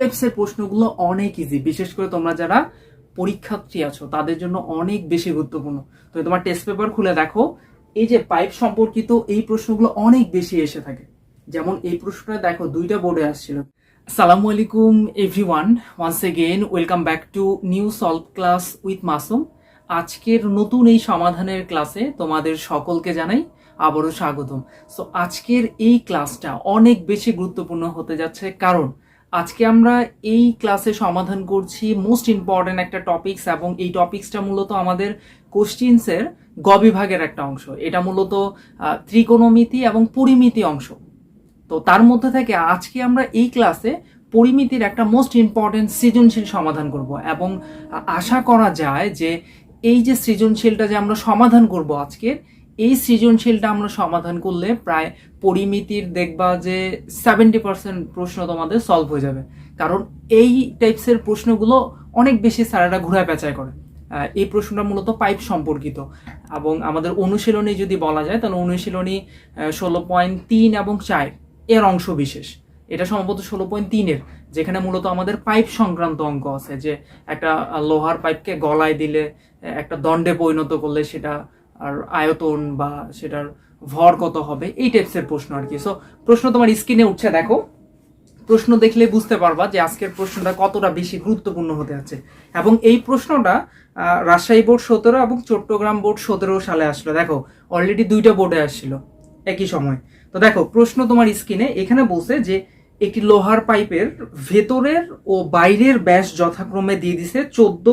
টাইপসের প্রশ্নগুলো অনেক ইজি বিশেষ করে তোমরা যারা পরীক্ষার্থী আছো, তাদের জন্য অনেক বেশি গুরুত্বপূর্ণ। তুমি তোমার টেস্ট পেপার খুলে দেখো, এই যে পাইপ সম্পর্কিত এই প্রশ্নগুলো অনেক বেশি এসে থাকে। যেমন এই প্রশ্নটা দেখো, দুইটা বোর্ডে আসছিল। সালামু আলাইকুম everyone once again welcome back to new solve class with Masum আজকের নতুন এই সমাধানের ক্লাসে তোমাদের সকলকে জানাই আবারও স্বাগতম। সো আজকের এই ক্লাসটা অনেক বেশি গুরুত্বপূর্ণ হতে যাচ্ছে। কারণ আজকে আমরা এই ক্লাসে সমাধান করছি মোস্ট ইম্পর্ট্যান্ট একটা টপিকস এবং এই টপিকসটা মূলত আমাদের কোশ্চিনসের গ বিভাগের একটা অংশ। এটা মূলত ত্রিকোণমিতি এবং পরিমিতি অংশ। তো তার মধ্যে থেকে আজকে আমরা এই ক্লাসে পরিমিতির একটা মোস্ট ইম্পর্ট্যান্ট সৃজনশীল সমাধান করব এবং আশা করা যায় যে এই যে সৃজনশীলটা যে আমরা সমাধান করব আজকে এই সৃজনশীলটা আমরা সমাধান করলে প্রায় পরিমিতির দেখবা যে সেভেন্টি পার্সেন্ট প্রশ্ন তোমাদের সলভ হয়ে যাবে। কারণ এই টাইপসের প্রশ্নগুলো অনেক বেশি স্যারেরা ঘুরায় পেঁচায় করে। এই প্রশ্নটা মূলত পাইপ সম্পর্কিত। এবং আমাদের অনুশীলনী যদি বলা যায়, তাহলে অনুশীলনী ষোলো পয়েন্ট তিন এবং চার এর অংশ বিশেষ। এটা সম্ভবত ষোলো পয়েন্ট তিনের, যেখানে মূলত আমাদের পাইপ সংক্রান্ত অঙ্ক আছে, যে একটা লোহার পাইপকে গলায় দিলে, একটা দণ্ডে পরিণত করলে সেটা আর আয়তন বা সেটার ভর কত হবে, এই টাইপসের প্রশ্ন আর কি। সো প্রশ্ন তোমার স্ক্রিনে উঠছে, দেখো। প্রশ্ন দেখলে বুঝতে পারবা যে আজকের প্রশ্নটা কতটা বেশি গুরুত্বপূর্ণ হতে যাচ্ছে এবং এই প্রশ্নটা রাজশাহী বোর্ড সতেরো এবং চট্টগ্রাম বোর্ড সতেরো সালে আসলো। দেখো অলরেডি দুইটা বোর্ডে আসছিল, একই সময়। তো দেখো, প্রশ্ন তোমার স্ক্রিনে এখানে বলছে যে একটি লোহার পাইপের ভেতরের ও বাইরের ব্যাস যথাক্রমে দিয়ে দিছে চোদ্দ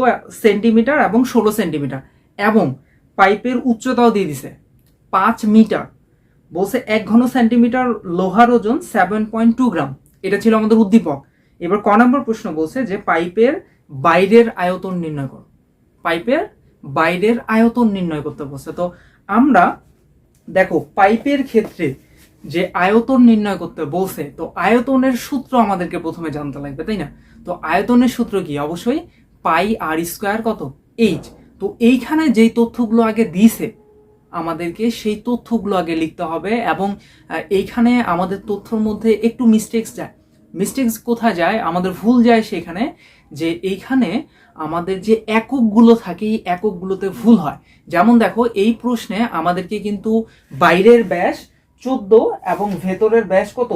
সেন্টিমিটার এবং ষোলো সেন্টিমিটার এবং পাইপের উচ্চতাও দিয়ে দিছে। পাঁচ মিটার। বলছে এক ঘন সেন্টিমিটার লোহার ওজন সেভেন পয়েন্ট টু গ্রাম এটা ছিল আমাদের উদ্দীপক। এবার ক নম্বর প্রশ্ন বলছে যে পাইপের বাইরের আয়তন নির্ণয় করো। পাইপের বাইরের আয়তন নির্ণয় করতে বলছে। তো আমরা দেখো, পাইপের ক্ষেত্রে যে আয়তন নির্ণয় করতে বলছে, তো আয়তনের সূত্র আমাদেরকে প্রথমে জানতে লাগবে, তাই না? তো আয়তনের সূত্র কি? অবশ্যই পাই আর স্কোয়ার কত? এইচ তো এইখানে যেই তথ্যগুলো আগে দিয়েছে, আমাদেরকে সেই তথ্যগুলো আগে লিখতে হবে এবং এইখানে আমাদের তথ্যর মধ্যে একটু মিস্টেক্স যায়। মিস্টেক্স কোথায় যায়? আমাদের ভুল যায় সেখানে যে এইখানে আমাদের যে এককগুলো থাকে, এই এককগুলোতে ভুল হয়। যেমন দেখো, এই প্রশ্নে আমাদেরকে কিন্তু বাইরের ব্যাস চোদ্দ এবং ভেতরের ব্যাস কত?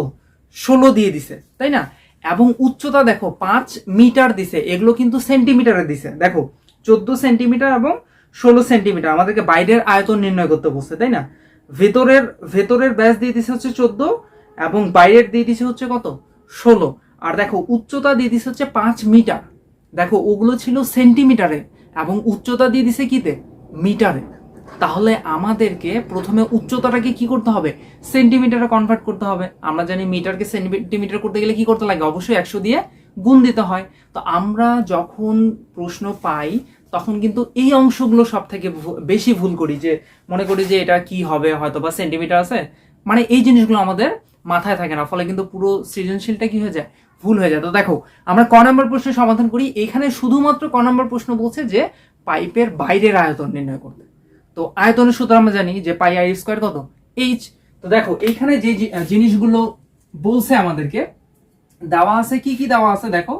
ষোলো দিয়ে দিছে, তাই না? এবং উচ্চতা দেখো, পাঁচ মিটার দিছে, এগুলো কিন্তু সেন্টিমিটারে দিছে। দেখো চোদ্দ সেন্টিমিটার এবং ষোলো সেন্টিমিটার। আমাদেরকে বাইরের আয়তন নির্ণয় করতে বলছে, তাই না? ভেতরের ভেতরের ব্যাস দিয়ে দিছে হচ্ছে চোদ্দ এবং বাইরের দিয়ে দিছে হচ্ছে কত? ষোলো। আর দেখো, উচ্চতা দিয়ে দিছে হচ্ছে পাঁচ মিটার। দেখো, ওগুলো ছিল সেন্টিমিটারে এবং উচ্চতা দিয়ে দিছে কিতে? মিটারে। তাহলে আমাদেরকে প্রথমে উচ্চতাটাকে কি করতে হবে? সেন্টিমিটারে কনভার্ট করতে হবে। আমরা জানি মিটারকে সেন্টিমিটার করতে গেলে কি করতে লাগে? অবশ্যই একশো দিয়ে গুণ দিতে হয়। তো আমরা যখন প্রশ্ন পাই তখন কিন্তু এই অংশগুলো সব থেকে বেশি ভুল করি যে, মনে করি যে এটা কি হবে হয়তো বা সেন্টিমিটার আছে। মানে এই জিনিসগুলো আমাদের মাথায় থাকে না, ফলে কিন্তু পুরো সৃজনশীলটা কি হয়ে যায়? ভুল হয়ে যায়। তো দেখো, আমরা ক নম্বর প্রশ্নের সমাধান করি। এখানে শুধুমাত্র ক নম্বর প্রশ্ন বলছে যে, পাইপের বাইরের আয়তন নির্ণয় করতে। তো আয়তনের সূত্র আমরা জানি যে পাই আই স্কোয়ার কত? এইচ তো দেখো, এইখানে যে জিনিসগুলো বলছে আমাদেরকে, দেওয়া আছে কি কি দেওয়া আছে দেখো?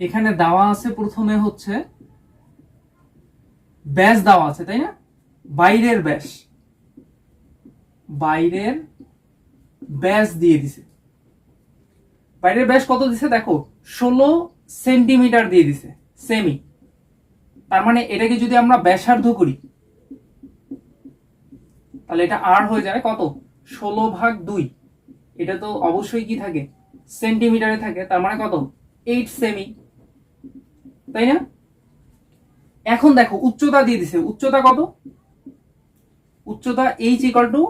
এখানে দেওয়া আছে প্রথমে হচ্ছে ব্যাস দেওয়া আছে, তাই না? বাইরের ব্যাস। বাইরের ব্যাস দিয়ে দিছে। বাইরের ব্যাস কত দিছে দেখো? ষোলো সেন্টিমিটার দিয়ে দিছে সেমি তার মানে এটাকে যদি আমরা ব্যাসার্ধ করি, তাহলে এটা আর হয়ে যায় কত? ষোলো ভাগ দুই। এটা তো অবশ্যই কি থাকে? সেন্টিমিটারে থাকে, তার মানে কত? এইট সেমি তাই না? এখন দেখো, উচ্চতা দিয়ে দিছে। উচ্চতা কত? উচ্চতা এইচ ইকাল টু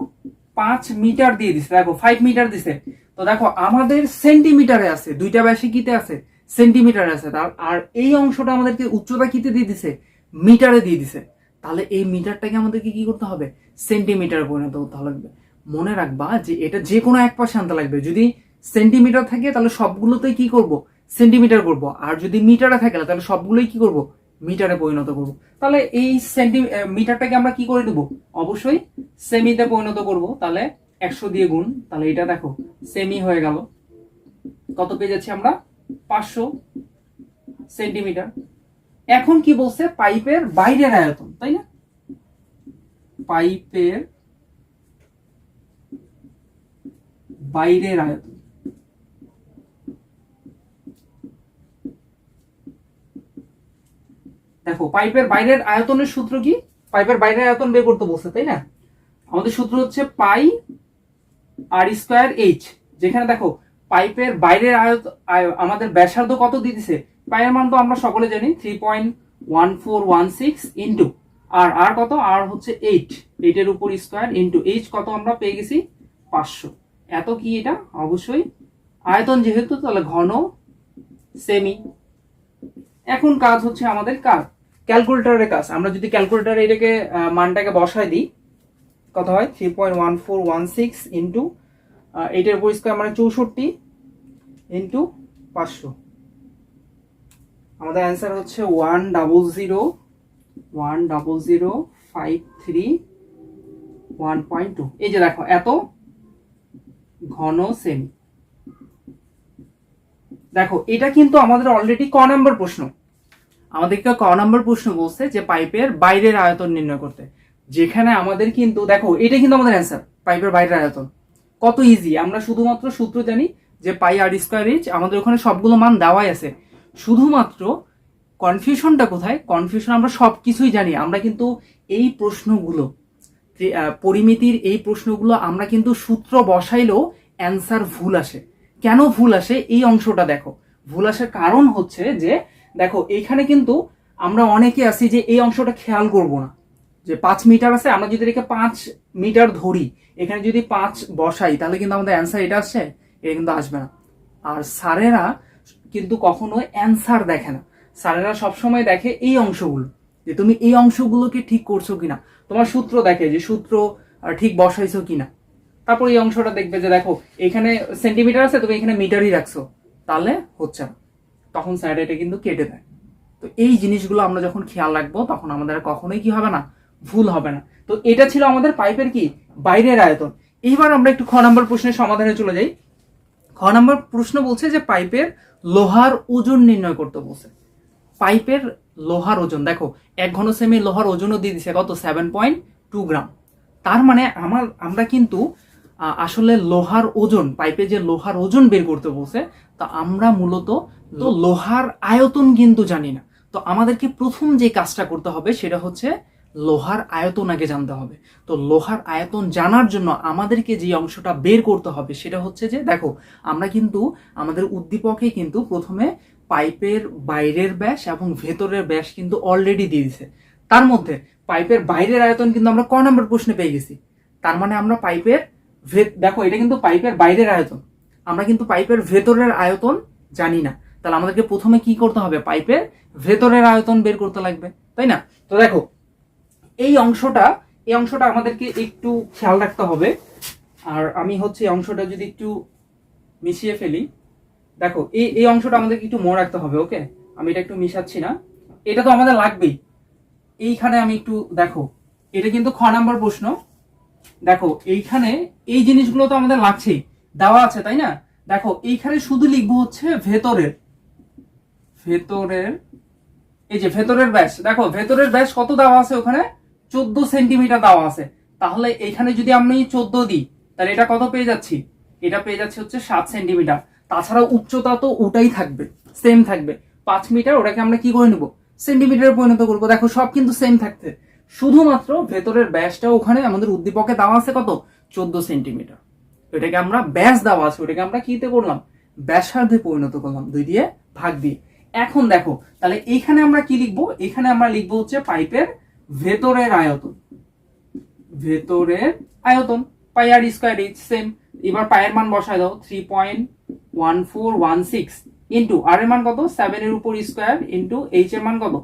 পাঁচ মিটার দিয়ে দিছে। দেখো ফাইভ মিটার দিছে। তো দেখো, আমাদের সেন্টিমিটারে আছে। দুইটা ব্যাসে কিতে আছে সেন্টিমিটারে আছে। আর এই অংশটা আমাদেরকে উচ্চতা কিতে দিয়ে দিছে? মিটারে দিয়ে দিছে। তাহলে এই মিটারটাকে আমাদেরকে কি করতে হবে? সেন্টিমিটারে পরিণত করতে লাগবে মনে রাখবা যে এটা যে কোনো এক পাশে আনতে লাগবে। যদি সেন্টিমিটার থাকে, তাহলে সবগুলোতেই কি করব? সেন্টিমিটার করব। আর যদি মিটারে থাকে, তাহলে সবগুলোই কি করব? মিটারে পরিণত করব। তাহলে এই সেন্টি মিটারটাকে আমরা কি করে দেব? অবশ্যই সেমিতে পরিণত করব। তাহলে একশো দিয়ে গুণ। তাহলে এটা দেখো, সেমি হয়ে গেল। কত পেয়ে যাচ্ছি আমরা? পাঁচশো সেন্টিমিটার। এখন কি বলছে? পাইপের বাইরের আয়তন, তাই না? পাইপের বাইরের আয়তন। দেখো, পাইপের বাইরের আয়তনের সূত্র কি? পাইপের বাইরের আয়তন বের করতে বলছে, তাই না? আমাদের সূত্র হচ্ছে পাই আর স্কোয়ার এইচ। যেখানে দেখো, পাইপের বাইরের আয়ত আয়- আমাদের ব্যাসার্ধ কত দিয়ে দিছে মান তো আমরা সকলে জানি three point one four one six into r r কত? আর হচ্ছে এইট এইটের উপর স্কোয়ার ইন্টু এইচ কত আমরা পেয়ে গেছি? পাঁচশো। এত কি এটা? অবশ্যই। আয়তন যেহেতু, তাহলে ঘন সেমি এখন কাজ হচ্ছে আমাদের কাজ। ক্যালকুলেটরের কাজ। আমরা যদি ক্যালকুলেটারে এটাকে মানটাকে বসায় দিই কত হয় three point one four one six into এইটের উপর স্কোয়ার মানে চৌষট্টি ইন্টু পাঁচশো। আমাদের অ্যান্সার হচ্ছে one double zero one double zero five three one point two এই যে দেখো, এত ঘন সেমি দেখো, এটা কিন্তু আমাদের অলরেডি ক নম্বর প্রশ্ন। আমাদেরকে ক নম্বর প্রশ্ন বলছে যে পাইপের বাইরের আয়তন নির্ণয় করতে। যেখানে আমাদের কিন্তু, দেখো, এটা কিন্তু আমাদের অ্যান্সার পাইপের বাইরের আয়তন। কত ইজি আমরা শুধুমাত্র সূত্র জানি যে পাই আর স্কোয়ার এইচ আমাদের ওখানে সবগুলো মান দেওয়াই আছে। শুধুমাত্র কনফিউশনটা কোথায়? কনফিউশন আমরা সব কিছুই জানি। আমরা কিন্তু এই প্রশ্নগুলো পরিমিতির এই প্রশ্নগুলো আমরা কিন্তু সূত্র বসাইলেও অ্যান্সার ভুল আসে। কেন ভুল আসে? এই অংশটা দেখো। ভুল আসার কারণ হচ্ছে যে দেখো, এইখানে কিন্তু আমরা অনেকে আছি যে এই অংশটা খেয়াল করব না। যে পাঁচ মিটার আছে, আমরা যদি এটাকে পাঁচ মিটার ধরি, এখানে যদি পাঁচ বসাই, তাহলে কিন্তু আমাদের অ্যান্সার এটা আসছে এটা কিন্তু আসবে না। আর স্যারেরা কিন্তু কখনো অ্যান্সার দেখে না। স্যারেরা সবসময় দেখে এই অংশগুলো, যে তুমি এই অংশগুলোকে ঠিক করছ কিনা। তোমার সূত্র দেখে যে সূত্র ঠিক বসাইছো কিনা। তারপর এই অংশটা দেখবে যে দেখো, এখানে সেন্টিমিটার আছে, তুমি এখানে মিটারই রাখছো। তাহলে হচ্ছে না। তখন স্যার এটা কিন্তু কেটে দেয়। তো এই জিনিসগুলো আমরা যখন খেয়াল রাখব, তখন আমাদের কখনোই কি হবে না, ভুল হবে না। তো এটা ছিল আমাদের পাইপের কি? বাইরের আয়তন। এইবার আমরা একটু খ নম্বর প্রশ্নের সমাধানে চলে যাই। খ নম্বর প্রশ্ন বলছে যে পাইপের লোহার ওজন নির্ণয় করতে বলছে। পাইপের লোহার ওজন, দেখো, এক ঘন সেমি লোহার ওজনও দিয়ে দিছে কত? সেভেন পয়েন্ট টু গ্রাম তার মানে আমার, আমরা কিন্তু আসলে লোহার ওজন পাইপে যে লোহার ওজন বের করতে বলছে তা আমরা মূলত তো লোহার আয়তন কিন্তু জানি না। তো আমাদেরকে প্রথম যে কাজটা করতে হবে সেটা হচ্ছে লোহার আয়তন আগে জানতে হবে। তো লোহার আয়তন জানার জন্য আমাদেরকে যে অংশটা বের করতে হবে সেটা হচ্ছে যে দেখো আমরা কিন্তু আমাদের উদ্দীপকে কিন্তু প্রথমে পাইপের বাইরের ব্যাস এবং ভেতরের ব্যাস কিন্তু অলরেডি দিয়ে দিছে তার মধ্যে পাইপের বাইরের আয়তন কিন্তু আমরা ক নম্বর প্রশ্নে পেয়ে গেছি। তার মানে আমরা পাইপের দেখো, এটা কিন্তু পাইপের বাইরের আয়তন। আমরা কিন্তু পাইপের ভেতরের আয়তন জানি না। তাহলে আমাদেরকে প্রথমে কি করতে হবে? পাইপের ভেতরের আয়তন বের করতে লাগবে, তাই না? তো দেখো, এই অংশটা এই অংশটা আমাদেরকে একটু খেয়াল রাখতে হবে। আর আমি হচ্ছে এই অংশটা যদি একটু মিশিয়ে ফেলি, দেখো, এই এই অংশটা আমাদেরকে একটু মনে রাখতে হবে, ওকে? আমি এটা একটু মিশাচ্ছি না। এটা তো আমাদের লাগবেই। এইখানে আমি একটু, দেখো, এটা কিন্তু খ নাম্বার প্রশ্ন। দেখো, এইখানে এই জিনিসগুলো তো আমাদের লাগছেই। দেওয়া আছে, তাই না? দেখো, এইখানে শুধু লিখব হচ্ছে ভেতরের। ভেতরের, এই যে ভেতরের ব্যাস, দেখো, ভেতরের ব্যাস কত দেওয়া আছে ওখানে? চোদ্দ সেন্টিমিটার দেওয়া আছে। তাহলে এখানে যদি আমি চোদ্দ দিই, তাহলে এটা কত পেয়ে যাচ্ছি? এটা পেয়ে যাচ্ছে হচ্ছে সাত সেন্টিমিটার। তাছাড়া উচ্চতা তো ওটাই থাকবে সেম থাকবে। পাঁচ মিটার, ওটাকে আমরা কি করে নেব? সেন্টিমিটারে পরিণত করব। দেখো, সব কিন্তু সেম থাকতে শুধুমাত্র ভেতরের ব্যাসটা ওখানে আমাদের উদ্দীপকে দেওয়া আছে কত? চোদ্দ সেন্টিমিটার। এটাকে আমরা ব্যাস দেওয়া আছে। ওটাকে আমরা কিতে করলাম? ব্যাসার্ধে পরিণত করলাম। দুই দিয়ে ভাগ দিয়ে। এখন দেখো, তাহলে এইখানে আমরা কি লিখব? এখানে আমরা লিখব হচ্ছে পাইপের ভেতরের আয়তন। ভেতরের আয়তন। Pi r square h, same. এবার পায়ের মান বসায় দাও। Three point one four one six into r এর মান কত? সেভেন এর উপর স্কোয়ার ইন্টু এইচ এর মান কত?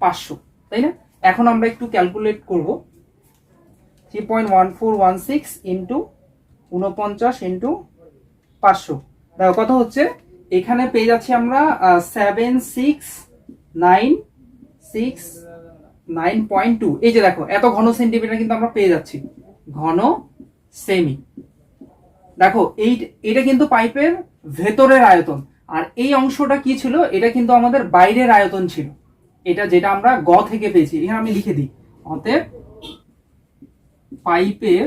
পাঁচশো। তাই না? এখন আমরা একটু ক্যালকুলেট করব। Three point one four one six into উনপঞ্চাশ ইন্টু পাঁচশো। দেখো কথা হচ্ছে? এখানে পেয়ে যাচ্ছি আমরা seven six nine six nine point two এই যে দেখো, এত ঘন সেন্টিমিটার কিন্তু আমরা পেয়ে যাচ্ছি। ঘন সেমি দেখো, এই, এটা কিন্তু পাইপের ভেতরের আয়তন। আর এই অংশটা কি ছিল? এটা কিন্তু আমাদের বাইরের আয়তন ছিল। এটা যেটা আমরা গ থেকে পেয়েছি, এখানে আমি লিখে দিই। অতএব পাইপের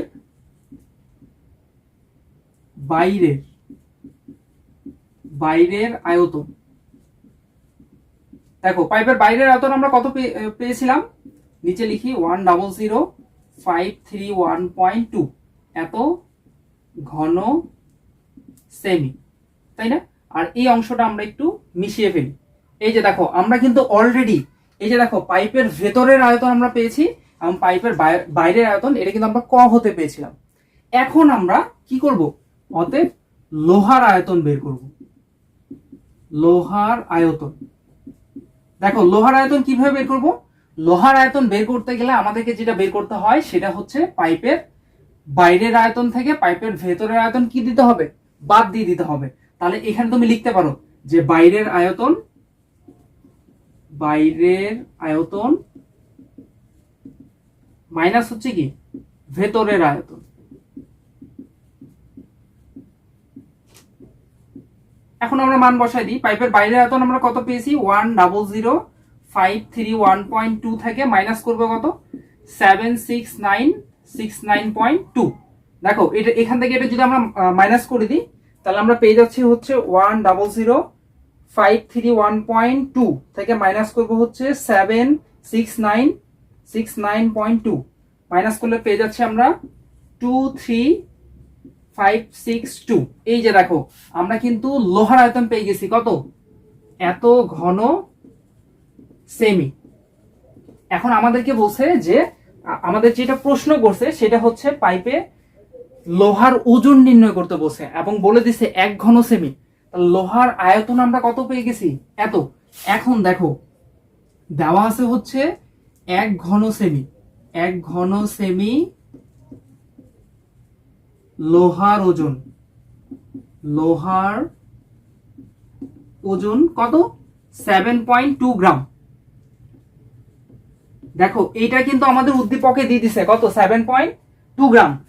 বাইরের বাইরের আয়তন। দেখো, পাইপের বাইরের আয়তন আমরা কত পেয়েছিলাম? নিচে লিখি one double zero five three one point two এত ঘন সেমি তাই না? আর এই অংশটা আমরা একটু মিশিয়ে ফেলি। এই যে দেখো, আমরা কিন্তু অলরেডি এই যে দেখো, পাইপের ভেতরের আয়তন আমরা পেয়েছি এবং পাইপের বাইরের আয়তন, এটা কিন্তু আমরা ক হতে পেয়েছিলাম। এখন আমরা কি করব? অতএব লোহার আয়তন বের করব। লোহার আয়তন। দেখো, লোহার আয়তন কীভাবে বের করব? লোহার আয়তন বের করতে গেলে আমাদেরকে যেটা বের করতে হয়, সেটা হচ্ছে পাইপের বাইরের আয়তন থেকে পাইপের ভেতরের আয়তন কি দিতে হবে? বাদ দিয়ে দিতে হবে। তাহলে এখানে তুমি লিখতে পারো যে বাইরের আয়তন বাইরের আয়তন মাইনাস হচ্ছে কি? ভেতরের আয়তন। এখন আমরা মান বসাই দিই। পাইপের বাইরের আয়তন আমরা কত পেয়েছি? One double zero five three one point two থেকে মাইনাস করব কত? Seven six nine six nine point two দেখো, এটা এখান থেকে এটা যদি আমরা মাইনাস করে দিই, তাহলে আমরা পেয়ে যাচ্ছি হচ্ছে one double zero five three one point two থেকে মাইনাস করব হচ্ছে seven six nine six nine point two minus করলে পেয়ে যাচ্ছি আমরা two three five six two এই যে দেখো, আমরা কিন্তু লোহার আয়তন পেয়ে গেছি, কত? এত ঘন সেমি এখন আমাদেরকে বলছে যে আমাদের যেটা প্রশ্ন করছে, সেটা হচ্ছে পাইপে লোহার ওজন নির্ণয় করতে বসে এবং বলে দিছে এক ঘন সেমি লোহার আয়তন আমরা কত পেয়ে গেছি? এত। এখন দেখো, দেওয়া আছে হচ্ছে এক ঘন সেমি। এক ঘন সেমি লোহার ওজন। লোহার ওজন কত? Seven point two gram. দেখো, এইটা কিন্তু আমাদের উদ্দীপকে দিয়ে দিছে। কত? Seven point two gram.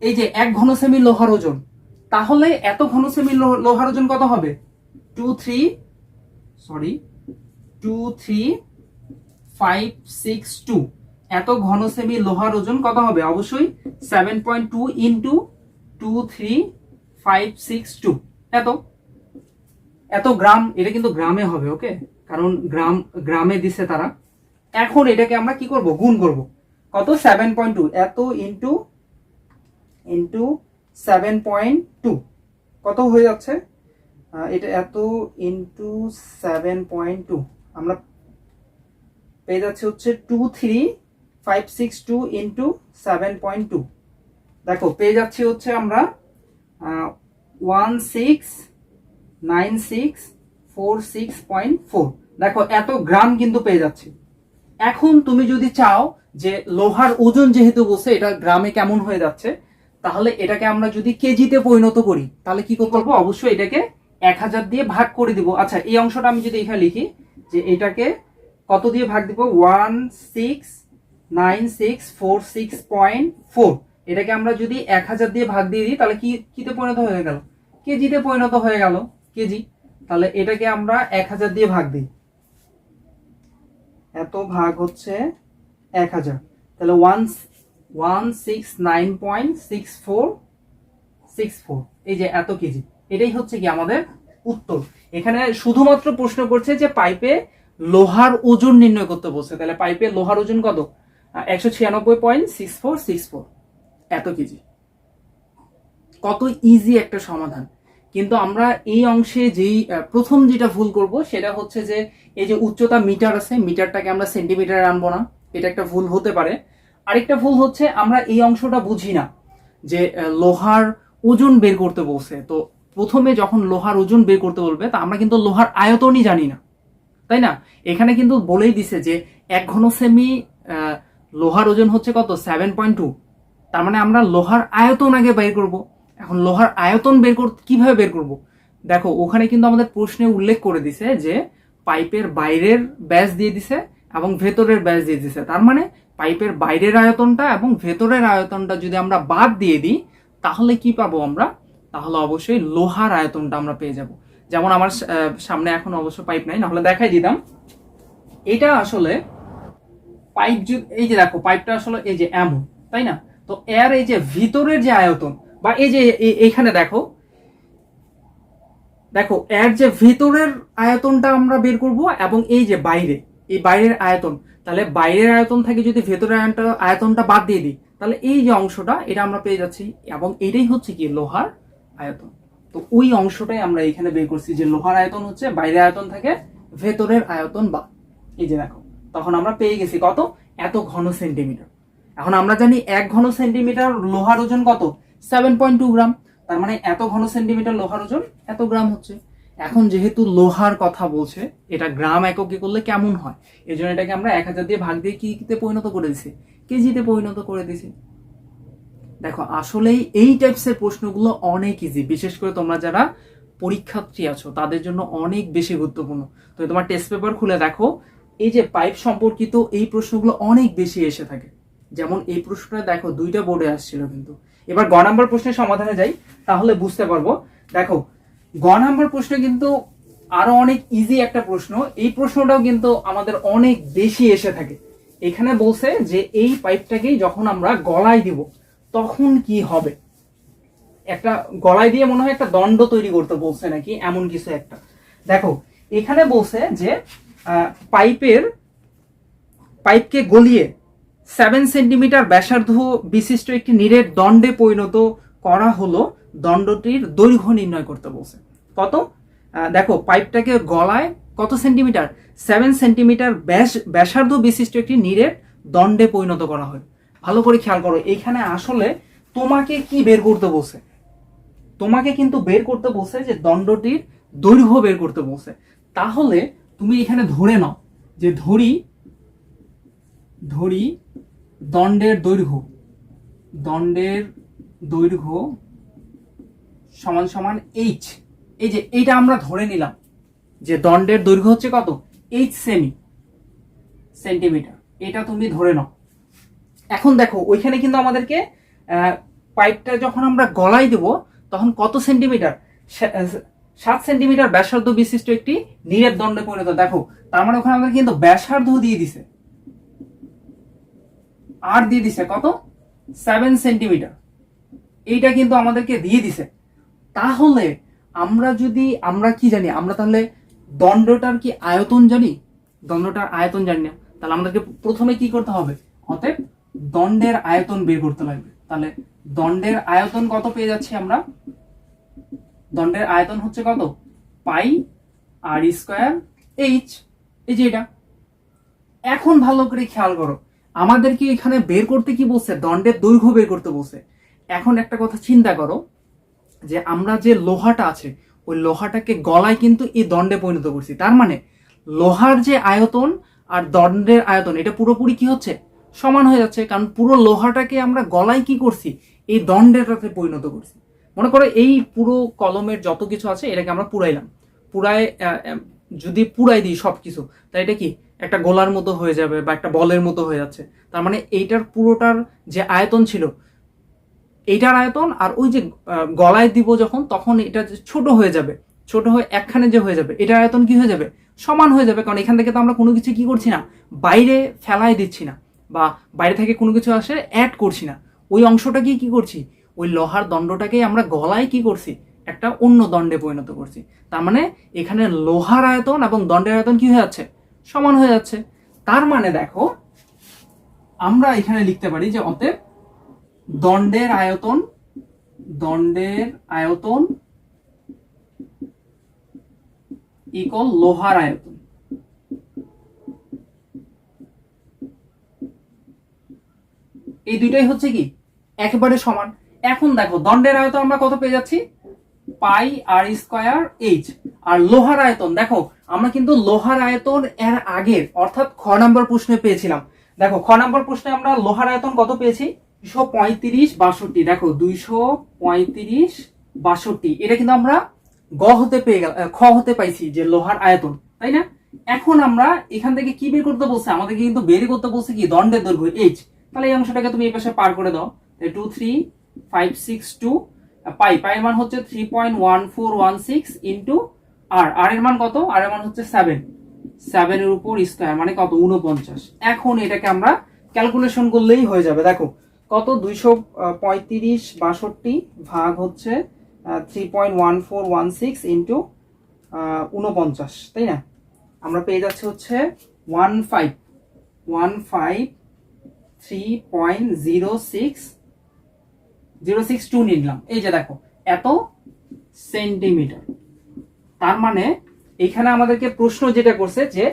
এই যে এক ঘন সেমি লোহার ওজন। তাহলে এত ঘন সেমি লোহার ওজন কত হবে? Two three sorry two three five six two এত ঘন সেমি লোহার ওজন কত হবে? অবশ্যই seven point two into two three five six two এত? এত গ্রাম, এটা কিন্তু গ্রামে হবে ওকে কারণ গ্রাম, গ্রামে দিছে তারা। এখন এটাকে আমরা কি করব? গুণ করব। কত? সেভেন পয়েন্ট টু এত into into seven point two কত হয়ে যাচ্ছে? এটা এত ইন্টু সেভেন পয়েন্ট টু আমরা পেয়ে যাচ্ছে হচ্ছে two three five six two into seven point two দেখো, পেয়ে যাচ্ছি হচ্ছে আমরা one six nine six four six point four দেখো, এত গ্রাম কিন্তু পেয়ে যাচ্ছি। এখন তুমি যদি চাও যে লোহার ওজন যেহেতু বলছে এটা গ্রামে কেমন হয়ে যাচ্ছে? তাহলে এটাকে আমরা যদি কেজিতে পরিণত করি, তাহলে কি করব অবশ্যই এটাকে এক হাজার দিয়ে ভাগ করে দিব। আচ্ছা এই অংশটা আমি যদি এখানে লিখি, যে এটাকে কত দিয়ে ভাগ দিব? One six nine six four six point four. এটাকে আমরা যদি এক হাজার দিয়ে ভাগ দিয়ে দিই, তাহলে কি, কিতে পরিণত হয়ে গেল? কেজিতে পরিণত হয়ে গেল, কেজি। তাহলে এটাকে আমরা এক হাজার দিয়ে ভাগ দিই। এত ভাগ হচ্ছে এক হাজার। তাহলে one one six nine point six four six four এই যে এত কেজি। এটাই হচ্ছে কি আমাদের উত্তর। এখানে শুধুমাত্র প্রশ্ন করছে যে পাইপে লোহার ওজন নির্ণয় করতে বলছে। তাহলে পাইপে লোহার ওজন কত? একশো ছিয়ানব্বই point six four six four এত কেজি। কত ইজি একটা সমাধান। কিন্তু আমরা এই অংশে যেই প্রথম যেটা ভুল করব, সেটা হচ্ছে যে এই যে উচ্চতা মিটার আছে, মিটারটাকে আমরা সেন্টিমিটারে আনব না। এটা একটা ভুল হতে পারে। আরেকটা ভুল হচ্ছে, আমরা এই অংশটা বুঝি না যে লোহার ওজন বের করতে বলছে। তো প্রথমে যখন লোহার ওজন বের করতে বলবে, তা আমরা কিন্তু লোহার আয়তনই জানি না। তাই না? এখানে কিন্তু বলেই দিছে যে, এক ঘন সেমি লোহার ওজন হচ্ছে কত? সেভেন পয়েন্ট টু তার মানে আমরা লোহার আয়তন আগে বের করব। এখন লোহার আয়তন বের কর, কীভাবে বের করব? দেখো, ওখানে কিন্তু আমাদের প্রশ্নে উল্লেখ করে দিছে যে, পাইপের বাইরের ব্যাস দিয়ে দিছে এবং ভেতরের ব্যাস দিয়ে দিছে। তার মানে পাইপের বাইরের আয়তনটা এবং ভেতরের আয়তনটা যদি আমরা বাদ দিয়ে দিই, তাহলে কি পাবো আমরা? তাহলে অবশ্যই লোহার আয়তনটা আমরা পেয়ে যাব। যেমন আমার সামনে এখন অবশ্য পাইপ নাই, নাহলে দেখাই দিতাম। এটা আসলে পাইপ এই যে দেখো, পাইপটা আসলে এই যে এমন, তাই না? তো এর এই যে ভিতরের যে আয়তন বা এই যে এইখানে দেখো দেখো, এর যে ভিতরের আয়তনটা আমরা বের করব এবং এই যে বাইরে, এই বাইরের আয়তন তাহলে বাইরের আয়তন থেকে যদি ভেতরের আয়তনটা- আয়তনটা বাদ দিয়ে দিই, তাহলে এই যে অংশটা, এটা আমরা পেয়ে যাচ্ছি, এবং এটাই হচ্ছে কি লোহার আয়তন। তো ওই অংশটাই আমরা এখানে বের করছি যে লোহার আয়তন হচ্ছে বাইরের আয়তন থেকে ভেতরের আয়তন বা, এই যে দেখো, তখন আমরা পেয়ে গেছি কত? এত ঘন সেন্টিমিটার। এখন আমরা জানি এক ঘন সেন্টিমিটার লোহার ওজন কত? Seven point two gram. তার মানে এত ঘন সেন্টিমিটার লোহার ওজন এত গ্রাম হচ্ছে। এখন যেহেতু লোহার কথা বলছে, এটা গ্রাম এককে করলে কেমন হয়? এই জন্য এটাকে আমরা এক হাজার দিয়ে ভাগ দিয়ে কিতে পরিণত করে দিছি? কেজিতে পরিণত করে দিছি। দেখো, আসলেই এই টাইপসের প্রশ্নগুলো অনেক ইজি বিশেষ করে তোমরা যারা পরীক্ষার্থী আছো, তাদের জন্য অনেক বেশি গুরুত্বপূর্ণ। তো তোমার টেস্ট পেপার খুলে দেখো, এই যে পাইপ সম্পর্কিত এই প্রশ্নগুলো অনেক বেশি এসে থাকে। যেমন এই প্রশ্নটা দেখো, দুইটা বোর্ডে আসছিল কিন্তু। এবার গ নাম্বার প্রশ্নের সমাধানে যাই, তাহলে বুঝতে পারব। দেখো গ নাম্বার প্রশ্ন কিন্তু আরও অনেক ইজি একটা প্রশ্ন। এই প্রশ্নটাও কিন্তু আমাদের অনেক বেশি এসে থাকে। এখানে বলছে যে, এই পাইপটাকেই যখন আমরা গলায় দিব, তখন কি হবে? একটা গলায় দিয়ে মনে হয় একটা দণ্ড তৈরি করতে বলছে নাকি, এমন কিছু একটা। দেখো, এখানে বলছে যে পাইপের, পাইপকে গলিয়ে সেভেন সেন্টিমিটার ব্যাসার্ধ বিশিষ্ট একটি নিরের দণ্ডে পরিণত করা হলো। দণ্ডটির দৈর্ঘ্য নির্ণয় করতে বলছে। কত? দেখো, পাইপটাকে গলায় কত সেন্টিমিটার? সেভেন সেন্টিমিটার ব্যাস ব্যাসার্ধ বিশিষ্ট একটি নিরেট দণ্ডে পরিণত করা হয়। ভালো করে খেয়াল করো, এখানে আসলে তোমাকে কি বের করতে বলছে? তোমাকে কিন্তু বের করতে বলছে যে দণ্ডটির দৈর্ঘ্য বের করতে বলছে। তাহলে তুমি এখানে ধরে নাও যে ধরি ধরি দণ্ডের দৈর্ঘ্য। দণ্ডের দৈর্ঘ্য সমান সমান এইচ এই যে, এইটা আমরা ধরে নিলাম। যে দণ্ডের দৈর্ঘ্য হচ্ছে কত? এইচ সেমি সেন্টিমিটার এটা তুমি ধরে নাও। এখন দেখো, ওইখানে কিন্তু আমাদেরকে পাইপটা যখন আমরা গলায় দেব, তখন কত সেন্টিমিটার সাত সেন্টিমিটার ব্যাসার্ধ বিশিষ্ট একটি নীরের দণ্ডে পরিণত। দেখো, তার মানে ওখানে আমাদের কিন্তু ব্যাসার্ধ দিয়ে দিছে। আর দিয়ে দিছে কত? সেভেন সেন্টিমিটার এইটা কিন্তু আমাদেরকে দিয়ে দিছে। তাহলে আমরা যদি, আমরা কি জানি? আমরা তাহলে দণ্ডটার কি আয়তন জানি? দণ্ডটার আয়তন জানি না। তাহলে আমাদেরকে প্রথমে কি করতে হবে? অতএব দণ্ডের আয়তন বের করতে লাগবে। তাহলে দণ্ডের আয়তন কত পেয়ে যাচ্ছি আমরা? দণ্ডের আয়তন হচ্ছে কত? Pi r square h. এই যে এটা। এখন ভালো করে খেয়াল করো। আমাদেরকে এখানে বের করতে কি বলছে? দণ্ডের দৈর্ঘ্য বের করতে বলছে। এখন একটা কথা চিন্তা করো। যে আমরা যে লোহাটা আছে, ওই লোহাটাকে গলায় কিন্তু এই দণ্ডে পরিণত করছি। তার মানে লোহার যে আয়তন আর দণ্ডের আয়তন, এটা পুরোপুরি কি হচ্ছে? সমান হয়ে যাচ্ছে। কারণ পুরো লোহাটাকে আমরা গলায় কি করছি? এই দণ্ডের দণ্ডেরটাতে পরিণত করছি। মনে করো এই পুরো কলমের যত কিছু আছে, এটাকে আমরা পুরাইলাম। পুরায় যদি পুরাই দিই সব কিছু তাই এটা কি? একটা গোলার মতো হয়ে যাবে বা একটা বলের মতো হয়ে যাচ্ছে। তার মানে এইটার পুরোটার যে আয়তন ছিল এইটার আয়তন আর ওই যে গলায় দিব যখন, তখন এটা ছোট হয়ে যাবে। ছোট হয়ে একখানে যে হয়ে যাবে, এটার আয়তন কি হয়ে যাবে? সমান হয়ে যাবে। কারণ এখান থেকে তো আমরা কোনো কিছু কি করছি না, বাইরে ফেলাই দিচ্ছি না বা বাইরে থেকে কোনো কিছু আসে অ্যাড করছি না। ওই অংশটাকে কি করছি? ওই লোহার দণ্ডটাকেই আমরা গলায় কি করছি? একটা অন্য দণ্ডে পরিণত করছি। তার মানে এখানে লোহার আয়তন এবং দণ্ডের আয়তন কি হয়ে যাচ্ছে? সমান হয়ে যাচ্ছে। তার মানে দেখো, আমরা এখানে লিখতে পারি যে অতএব দণ্ডের আয়তন দণ্ডের আয়তন ইকল লোহার আয়তন। এই দুইটাই হচ্ছে কি? একেবারে সমান। এখন দেখো, দণ্ডের আয়তন আমরা কত পেয়ে যাচ্ছি? পাই আর স্কয়ার এইচ। আর লোহার আয়তন, দেখো, আমরা কিন্তু লোহার আয়তন এর আগের, অর্থাৎ খ নম্বর প্রশ্নে পেয়েছিলাম। দেখো, খ নম্বর প্রশ্নে আমরা লোহার আয়তন কত পেয়েছি? দুশো পঁয়ত্রিশ বাষট্টি। দেখো, দুইশো পঁয়ত্রিশ বাষট্টি। এটা কিন্তু আমরা গ হতে পেয়ে গেল খ হতে পাইছি যে লোহার আয়তন, তাই না? এখন আমরা এখান থেকে কি বের করতে বলছে? আমাদেরকে কিন্তু বের করতে বলছে কি দণ্ডের দৈর্ঘ্য এইচ তাহলে এই অংশটাকে তুমি এই পাশে পার করে দাও। Two three five six two pi. Pi মান হচ্ছে three point one four one six into r r এর মান কত? আর এর মান হচ্ছে সেভেন সেভেনের উপর স্কোয়ার মানে কত? উনপঞ্চাশ এখন এটাকে আমরা ক্যালকুলেশন করলেই হয়ে যাবে। দেখো কত? দুইশো পঁয়ত্রিশ, বাষট্টি ভাগ হচ্ছে three point one four one six into উনপঞ্চাশ তাই না? আমরা পেয়ে যাচ্ছি হচ্ছে one five one five three point zero six zero six two নিলাম। এই যে দেখো, এত সেন্টিমিটার তার মানে এখানে আমাদেরকে প্রশ্ন যেটা করছে যে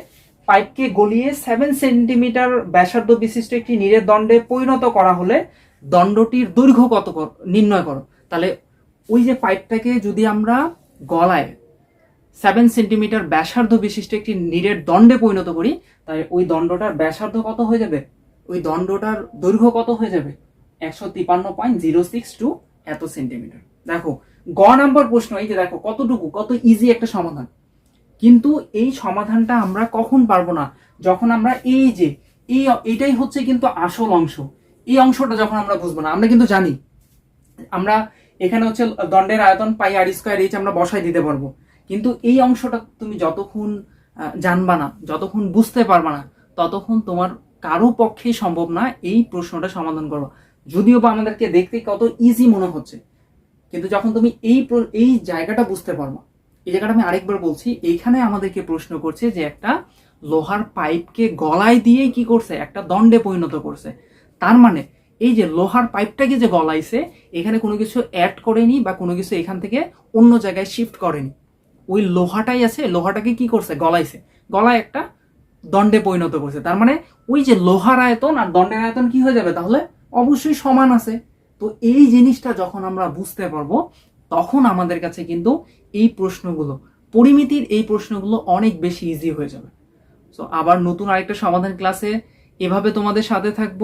পাইপকে গলিয়ে সেভেন সেন্টিমিটার ব্যাসার্ধ বিশিষ্ট একটি নীরের দণ্ডে পরিণত করা হলে দণ্ডটির দৈর্ঘ্য কত নির্ণয় করো। তাহলে ওই যে পাইপটাকে যদি আমরা গলায় সেভেন সেন্টিমিটার ব্যাসার্ধ বিশিষ্ট একটি নীরের দণ্ডে পরিণত করি, তাহলে ওই দণ্ডটার ব্যাসার্ধ কত হয়ে যাবে? ওই দণ্ডটার দৈর্ঘ্য কত হয়ে যাবে? একশো তিপান্ন পয়েন্ট জিরো সিক্স টু এত সেন্টিমিটার দেখো, গ নাম্বার প্রশ্ন এই যে দেখো, কতটুকু, কত ইজি একটা সমাধান। কিন্তু এই সমাধানটা আমরা কখন পারব না? যখন আমরা এই যে, এই, এটাই হচ্ছে কিন্তু আসল অংশ। এই অংশটা যখন আমরা বুঝব না, আমরা কিন্তু জানি। আমরা এখানে হচ্ছে দণ্ডের আয়তন পাই আর স্কোয়ার এইচ আমরা বসাই দিতে পারব। কিন্তু এই অংশটা তুমি যতক্ষণ জানবা না, যতক্ষণ বুঝতে পারবা না, ততক্ষণ তোমার কারও পক্ষে সম্ভব না এই প্রশ্নটা সমাধান করো যদিও বা আমাদেরকে দেখতে কত ইজি মনে হচ্ছে, কিন্তু যখন তুমি এই এই জায়গাটা বুঝতে পারবা এই জায়গাটা আমি আরেকবার বলছি, এইখানে আমাদেরকে প্রশ্ন করছে যে একটা লোহার পাইপকে গলায় দিয়ে কি করছে? একটা দণ্ডে পরিণত করছে। তার মানে এই যে লোহার পাইপটাকে যে গলাইছে, এখানে কোনো কিছু অ্যাড করেনি বা কোনো কিছু এখান থেকে অন্য জায়গায় শিফট করেনি। ওই লোহাটাই আছে, লোহাটাকে কি করছে? গলাইছে। গলায় একটা দণ্ডে পরিণত করছে। তার মানে ওই যে লোহার আয়তন আর দণ্ডের আয়তন কি হয়ে যাবে? তাহলে অবশ্যই সমান আছে। তো এই জিনিসটা যখন আমরা বুঝতে পারব তখন আমাদের কাছে কিন্তু এই প্রশ্নগুলো, পরিমিতির এই প্রশ্নগুলো অনেক বেশি ইজি হয়ে যাবে। সো আবার নতুন আরেকটা সমাধান ক্লাসে এভাবে তোমাদের সাথে থাকব।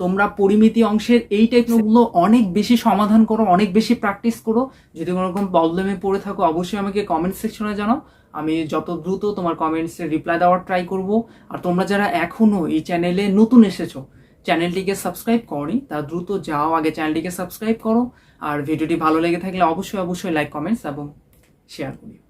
তোমরা পরিমিতি অংশের এই টাইপগুলো অনেক বেশি সমাধান করো, অনেক বেশি প্র্যাকটিস করো। যদি কোনো রকম প্রবলেমে পড়ে থাকো, অবশ্যই আমাকে কমেন্ট সেকশনে জানাও। আমি যত দ্রুত তোমার কমেন্টসে রিপ্লাই দেওয়ার ট্রাই করব। আর তোমরা যারা এখনও এই চ্যানেলে নতুন এসেছ চ্যানেলটিকে সাবস্ক্রাইব করনি তা দ্রুত যাও, আগে চ্যানেলটিকে সাবস্ক্রাইব করো। আর ভিডিওটি ভালো লেগে থাকলে অবশ্যই অবশ্যই লাইক কমেন্টস এবং শেয়ার করিও।